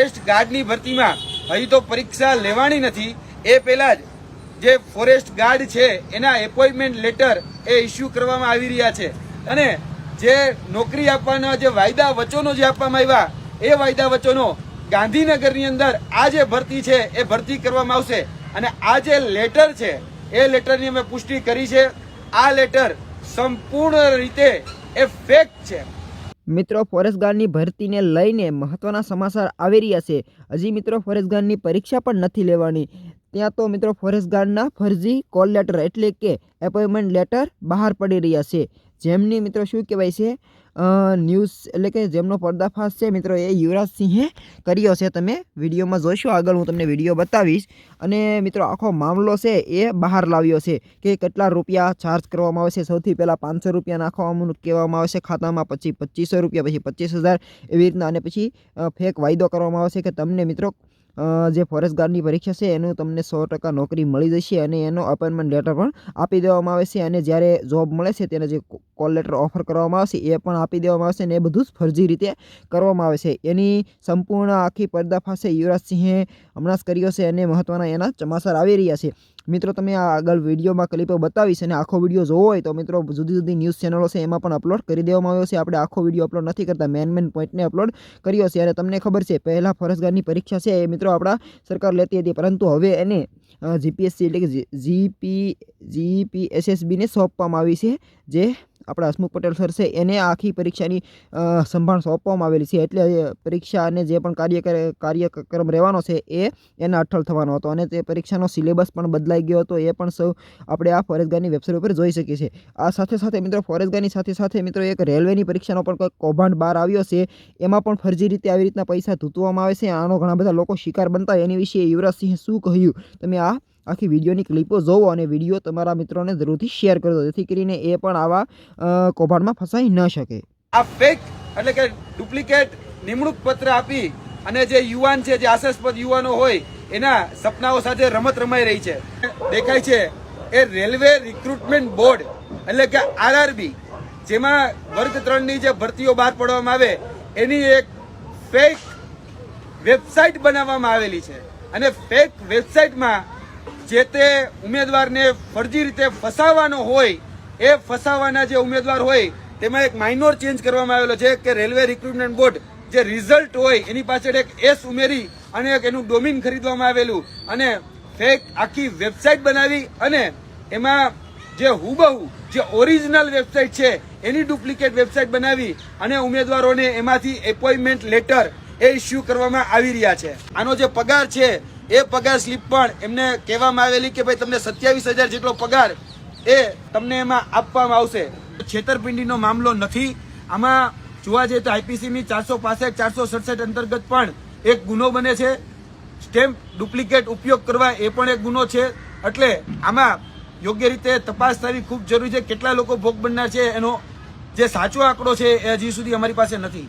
Forest ગાર્ડની ભરતીમાં હજી તો પરીક્ષા લેવાની નથી. એ પહેલા જ જે ફોરેસ્ટ ગાર્ડ છે, એના એપોઇન્ટમેન્ટ લેટર એ ઇસ્યુ કરવામાં આવી રહ્યા છે. અને જે નોકરી આપવાના જે વાયદા વચનો જે આપવામાં આવ્યા, એ વાયદા વચનો ગાંધીનગરની અંદર આ જે ભરતી છે, એ ભરતી કરવામાં આવશે. અને આ જે લેટર છે, એ લેટરની અમે પુષ્ટિ કરી છે. આ લેટર સંપૂર્ણ રીતે એ ફેક છે. મિત્રો ફોરેસ્ટ ગાર્ડની ભરતીને લઈને મહત્ત્વના સમાચાર આવી રહ્યા છે. હજી મિત્રો ફોરેસ્ટ ગાર્ડની પરીક્ષા પણ નથી લેવાની. ત્યાં તો મિત્રો ફોરેસ્ટ ગાર્ડના ફરજી કોલ લેટર એટલે કે એપોઇન્ટમેન્ટ લેટર બહાર પડી રહ્યા છે. જેમની મિત્રો, શું કહેવાય છે? ન્યૂઝ એટલે કે જેમનો પર્દાફાશ છે મિત્રો એ યુવરાજ સિંહે કર્યો છે. તમે વિડીયોમાં જોઈશો આગળ હું તમને વીડિયો બતાવીશ. અને મિત્રો આખો મામલો છે એ બહાર લાવ્યો છે કે કેટલા રૂપિયા ચાર્જ કરવામાં આવે છે. સૌથી પહેલાં પાંચસો રૂપિયા નાખવામાં કહેવામાં આવે છે. ખાતામાં પછી પચીસો રૂપિયા, પછી પચીસ હજાર એવી રીતના અને પછી ફેક વાયદો કરવામાં આવે છે કે તમને મિત્રો જે ફોરેસ્ટ ગાર્ડની પરીક્ષા છે, એનું તમને સો ટકા નોકરી મળી જશે અને એનો અપોઇન્ટમેન્ટ લેટર પણ આપી દેવામાં આવે છે અને જ્યારે જોબ મળે છે તેને જે કોલ લેટર ઓફર કરવામાં આવશે, એ પણ આપી દેવામાં આવશે અને એ બધું જ ફરજી રીતે કરવામાં આવે છે. એની સંપૂર્ણ આખી પર્દાફાશે યુવરાજસિંહે હમણાં જ કર્યો છે અને મહત્ત્વના એના ચમાસાર આવી રહ્યા છે. મિત્રો, તમે આ આગળ વિડીયોમાં ક્લિપો બતાવીશ અને આખો વીડિયો જોવો હોય તો મિત્રો, જુદી જુદી ન્યૂઝ ચેનલો છે એમાં પણ અપલોડ કરી દેવામાં આવ્યો છે. આપણે આખો વીડિયો અપલોડ નથી કરતા મેન મેન પોઈન્ટને અપલોડ કર્યો છે. અને તમને ખબર છે, પહેલાં ફરજગારની પરીક્ષા છે એ મિત્રો આપણા સરકાર લેતી હતી. પરંતુ હવે એને જીપીએસસી એટલે કે જીપી જીપીએસએસબીને સોંપવામાં આવી છે, જે આપણા હસમુખ પટેલ સર છે, એને આખી પરીક્ષાની સંભાળ સોંપવામાં આવેલી છે. એટલે પરીક્ષા અને જે પણ કાર્ય કાર્યક્રમ રહેવાનો છે, એ એના અઠળ થવાનો હતો. અને તે પરીક્ષાનો સિલેબસ પણ બદલાઈ ગયો હતો. એ પણ સૌ આપણે આ ફોરેસ્ટગાર્ડની વેબસાઇટ ઉપર જોઈ શકીએ છીએ. આ સાથે સાથે મિત્રો ફોરેસ્ટગાર્ડની સાથે સાથે મિત્રો, એક રેલવેની પરીક્ષાનો પણ કંઈક કૌભાંડ બહાર આવ્યો છે. એમાં પણ ફરજી રીતે આવી રીતના પૈસા ધૂતવામાં આવે છે. આનો ઘણા બધા લોકો શિકાર બનતા. એની વિશે યુવરાજસિંહે શું કહ્યું? તમે આ આખી વિડીયોની ક્લિપો જોવો અને વીડિયો તમારા મિત્રોને જરૂરથી શેર કરજો જેથી કરીને એ પણ આવા કૌભાંડમાં ફસાઈ ન શકે. આ ફેક એટલે કે ડુપ્લિકેટ નિમણૂક પત્ર આપી અને જે યુવાન છે, જે આશાસ્પદ યુવાનો હોય, એના સપનાઓ સાથે રમત રમાઈ રહી છે. દેખાય છે, એ રેલવે રિક્રુટમેન્ટ બોર્ડ એટલે કે આરઆરબી, જેમાં વર્ગ ત્રણની જે ભરતીઓ બહાર પાડવામાં આવે, એની એક ફેક વેબસાઇટ બનાવવામાં આવેલી છે. અને ફેક વેબસાઇટમાં જે તે ઉમેદવારને ફરજી રીતે ફસાવવાનો હોય, એ ફસાવાના જે ઉમેદવાર હોય, તેમાં એક માઇનોર ચેન્જ કરવામાં આવેલો છે કે રેલવે રિક્રુટમેન્ટ બોર્ડ જે રિઝલ્ટ હોય, એની પાછળ એક એસ ઉમેરી અને એક એનું ડોમિન ખરીદવામાં આવેલું અને ફેક આખી વેબસાઇટ બનાવી અને એમાં જે હુબહુ, જે ઓરિજિનલ વેબસાઇટ છે, એની ડુપ્લિકેટ વેબસાઇટ બનાવી અને ઉમેદવારોને એમાંથી એપોઇન્ટમેન્ટ લેટર એ ઇસ્યુ કરવામાં આવી રહ્યા છે. આનો જે પગાર છે એ પગાર સ્લીપ પણ એમને કહેવામાં આવેલી કે ભાઈ તમને સત્યાવીસ હજાર જેટલો પગાર એ તમને એમાં આપવામાં આવશે. છેતરપિંડીનો મામલો નથી. આમાં જોવા જઈએ તો આઈપીસીની ચારસો પાસઠ, ચારસો સડસઠ અંતર્ગત પણ એક ગુનો બને છે. સ્ટેમ્પ ડુપ્લિકેટ ઉપયોગ કરવા એ પણ એક ગુનો છે. એટલે આમાં યોગ્ય રીતે તપાસ થવી ખૂબ જરૂરી છે. કેટલા લોકો ભોગ બનનાર છે એનો જે સાચો આંકડો છે એ હજી સુધી અમારી પાસે નથી.